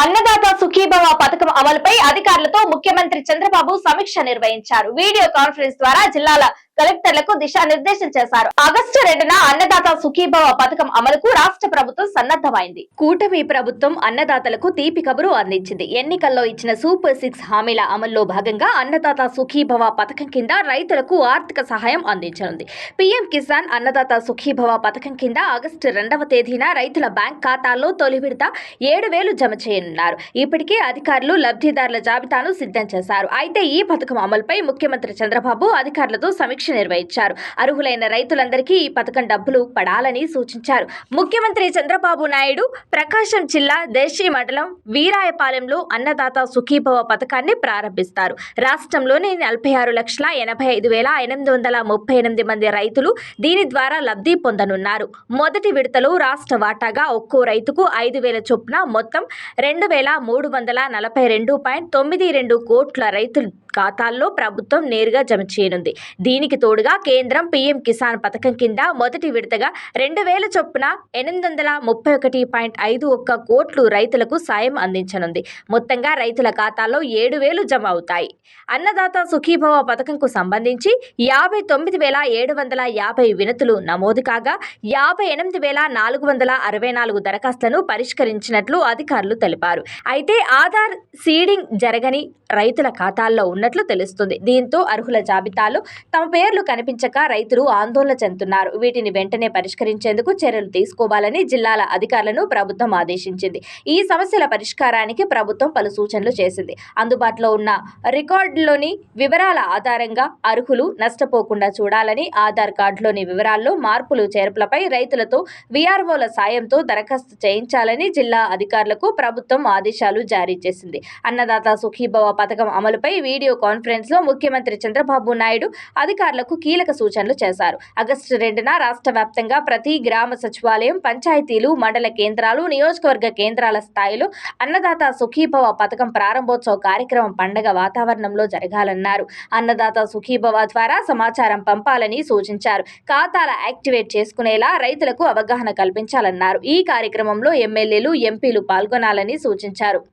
అన్నదాత సుఖీభవ పథకం అమలుపై అధికారులతో ముఖ్యమంత్రి చంద్రబాబు సమీక్ష నిర్వహించారు. వీడియో కాన్ఫరెన్స్ ద్వారా జిల్లాల కలెక్టర్లకు దిశానిర్దేశం చేశారు. ఆగస్టు రెండున అన్నదాత సుఖీభవ పథకం అమలుకు రాష్ట్ర ప్రభుత్వం సన్నద్ధమైంది. కూటమి ప్రభుత్వం అన్నదాతలకు తీపి కబురు అందించింది. ఎన్నికల్లో ఇచ్చిన సూపర్ సిక్స్ హామీల అమల్లో భాగంగా అన్నదాత సుఖీభవ పథకం కింద రైతులకు ఆర్థిక సహాయం అందించనుంది. పీఎం కిసాన్ అన్నదాత సుఖీభవ పథకం కింద ఆగస్టు రెండవ తేదీన రైతుల బ్యాంక్ ఖాతాల్లో తొలి విడత ఏడు వేలు జమ చేయనున్నారు. ఇప్పటికే అధికారులు లబ్ధిదారుల జాబితాను సిద్ధం చేశారు. అయితే ఈ పథకం అమలుపై ముఖ్యమంత్రి చంద్రబాబు అధికారులతో సమీక్ష నిర్వహించారు. అర్హులైన రైతులందరికీ ఈ పథకం డబ్బులు పడాలని సూచించారు. ముఖ్యమంత్రి చంద్రబాబు నాయుడు ప్రకాశం జిల్లా దేశీ మండలం వీరాయపాలెంలో అన్నదాత సుఖీభవ పథకాన్ని ప్రారంభిస్తారు. రాష్ట్రంలోని నలభై ఆరు లక్షల ఎనభై ఐదు వేల ఎనిమిది వందల ముప్పై ఎనిమిది మంది రైతులు దీని ద్వారా లబ్ధి పొందనున్నారు. మొదటి విడతలో రాష్ట్ర వాటాగా ఒక్కో రైతుకు ఐదు వేల చొప్పున మొత్తం రెండు వేల మూడు వందల నలభై రెండు పాయింట్ తొమ్మిది రెండు కోట్ల రైతులు ఖాతాల్లో ప్రభుత్వం నేరుగా జమ చేయనుంది. దీనికి తోడుగా కేంద్రం పీఎం కిసాన్ పథకం కింద మొదటి విడతగా రెండు వేల చొప్పున ఎనిమిది వందల ముప్పై ఒకటి పాయింట్ ఐదు ఒక్క కోట్లు రైతులకు సాయం అందించనుంది. మొత్తంగా రైతుల ఖాతాలో ఏడు వేలు జమ అవుతాయి. అన్నదాత సుఖీభవ పథకంకు సంబంధించి యాభై తొమ్మిది వేల ఏడు వందల యాభై వినతులు నమోదు కాగా యాభై ఎనిమిది వేల నాలుగు వందల అరవై నాలుగు దరఖాస్తులను పరిష్కరించినట్లు అధికారులు తెలిపారు. అయితే ఆధార్ సీడింగ్ జరగని రైతుల ఖాతాల్లో ఉన్న ఉన్నట్లు తెలుస్తుంది. దీంతో అర్హుల జాబితాలో తమ పేర్లు కనిపించక రైతులు ఆందోళన చెందుతున్నారు. వీటిని వెంటనే పరిష్కరించేందుకు చర్యలు తీసుకోవాలని జిల్లాల అధికారులను ప్రభుత్వం ఆదేశించింది. ఈ సమస్యల పరిష్కారానికి ప్రభుత్వం పలు సూచనలు చేసింది. అందుబాటులో ఉన్న రికార్డులోని వివరాల ఆధారంగా అర్హులు నష్టపోకుండా చూడాలని ఆధార్ కార్డులోని వివరాల్లో మార్పులు చేర్పులపై రైతులతో వీఆర్ఓల సాయంతో దరఖాస్తు చేయించాలని జిల్లా అధికారులకు ప్రభుత్వం ఆదేశాలు జారీ చేసింది. అన్నదాత సుఖీభవ పథకం అమలుపై వీడియో కాన్ఫరెన్స్లో ముఖ్యమంత్రి చంద్రబాబు నాయుడు అధికారులకు కీలక సూచనలు చేశారు. ఆగస్టు రెండున రాష్ట్ర వ్యాప్తంగా ప్రతి గ్రామ సచివాలయం పంచాయతీలు మండల కేంద్రాలు నియోజకవర్గ కేంద్రాల స్థాయిలో అన్నదాత సుఖీభవ పథకం ప్రారంభోత్సవ కార్యక్రమం పండగ వాతావరణంలో జరగాలన్నారు. అన్నదాత సుఖీభవ ద్వారా సమాచారం పంపాలని సూచించారు. ఖాతాల యాక్టివేట్ చేసుకునేలా రైతులకు అవగాహన కల్పించాలన్నారు. ఈ కార్యక్రమంలో ఎమ్మెల్యేలు ఎంపీలు పాల్గొనాలని సూచించారు.